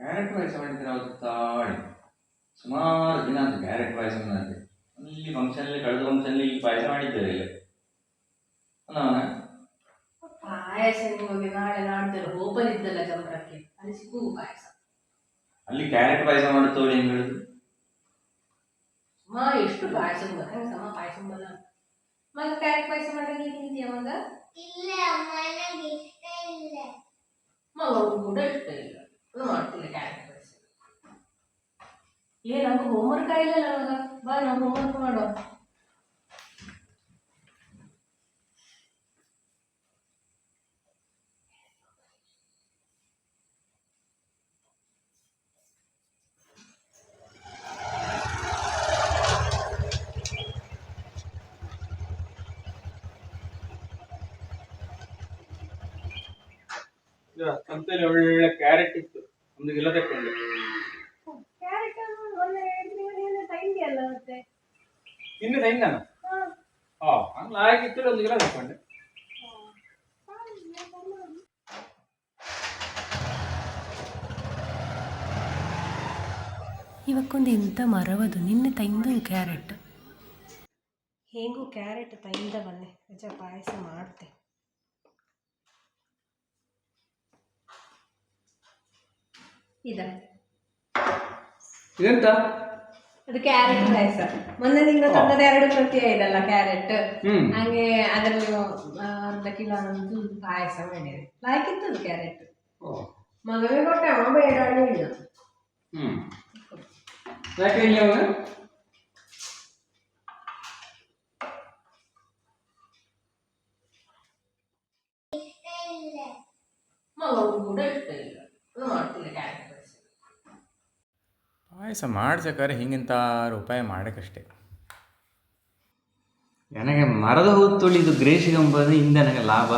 Carrot ಪಾಯಸ ಮಾಡಿದ್ರೆ ಅವತ್ತು ತಾಳಿ. ಸುಮಾರು ದಿನ ಅಂತ ಕ್ಯಾರೆಟ್ ಪಾಯಸ ಮಾಡಿದೆ. ಇಲ್ಲಿ ಫಂಕ್ಷನಲ್ಲಿ ಕಳೆದ ಫಂಕ್ಷನಲ್ಲಿ ಇಲ್ಲಿ ಪಾಯಸ ಮಾಡಿದ್ದೇವೆ ಇಲ್ಲಿ. ಅಲ್ಲ ಪಾಯಸ ಹೋಗಿ ನಾಳೆ ನಾಡ್ದು ಓಪನ್ ಇದ್ದಲ್ಲ ಚಂದ್ರಕ್ಕೆ. ಅಲ್ಲಿ ಸಿಗುವ ಪಾಯಸ. ಅಲ್ಲಿ ಕ್ಯಾರೆಟ್ ಪಾಯಸ ಮಾಡುತ್ತೋಳಿ ಏನು ಹೇಳುದು ಮಾ ಎಷ್ಟು ಪಾಯಸ ಬರ ಸಮ ಪಾಯಸ ಬರ ಮಗ ಕ್ಯಾರೆಟ್ ಪಾಯಸ ಮಾಡಿದ್ರೆ ತಿಂತೀಯ ಮಗ? ಇಲ್ಲ ಅದು ಮಾಡ್ತಿಲ್ಲ ಕ್ಯಾರೆಟ್ ಪಾಯಸ ಏ ನಮ್ಗೆ ಹೋಮ್ವರ್ಕ್ ಆಗಿಲ್ಲ ಮಗ ಬಾ ನಾವು ಹೋಮ್ವರ್ಕ್ ಮಾಡುವ ಸಂತೆಯಲ್ಲಿ ಒಳ್ಳೆ ಕ್ಯಾರೆಟ್ ಇತ್ತು ಒಂದು ಕಿಲೋ ತಕೊಂಡೆ ಕ್ಯಾರೆಟ್ ಒಳ್ಳೆ ತಂಗಿ ಅಲ್ಲ ಮತ್ತೆ? ಇನ್ನು ನಾನು ಹಾ. ಹಂಗೆ ಆಗಿತ್ತು ಒಂದು ಇವಕ್ಕೊಂದು ಎಂಥ ಮರವದು ನಿನ್ನೆ ತಂದು ಕ್ಯಾರೆಟ್. ಹೇಗೂ ಕ್ಯಾರೆಟ್ ತೈಂದ ಬಂದೆ ನಿಜ ಪಾಯಸ ಮಾಡ್ತೆ. ಇದ ಇದೆಂತ ಅದು ಕ್ಯಾರೆಟ್ ಪಾಯಸ ಮೊನ್ನೆ ನಿಂಗೆ ತಂದದ ಎರಡು ಪ್ರತಿ ಇದಲ್ಲ ಕ್ಯಾರೆಟ್ ಹ್ಮ್ ಹಾಗೆ ಅದರಲ್ಲಿ ಆ, ಅರ್ಧ ಕಿಲೋ ಅಂತೂ ಪಾಯಸ ಮಾಡಿದೆ ಲಾಯ್ಕಿತ್ತು ಕ್ಯಾರೆಟ್ ಓ ಮಗನಿಗೆ ಕೊಟ್ಟೆ ಅವ ಬೇಡ ಹೇಳಿದ ಹ್ಮ್ ಯಾಕೆ ಇಲ್ಲಿ ಅವನು ಇಷ್ಟ ಇಲ್ಲ ಮಗನಿಗೆ ಕೂಡ ಇಷ್ಟ ಇಲ್ಲ ಪಾಯಸ ಮಾಡ್ಸಕ್ಕಾರೆ ಹಿಂಗಿಂತಾರು ಉಪಾಯ ಮಾಡಕ್ಕಷ್ಟೇ. ನನಗೆ ಮರದ ಹೂ ತುಳಿದು ಗ್ರೇಸಿಗೆ ಎಂಬುದು ಹಿಂದೆ ನನಗೆ ಲಾಭ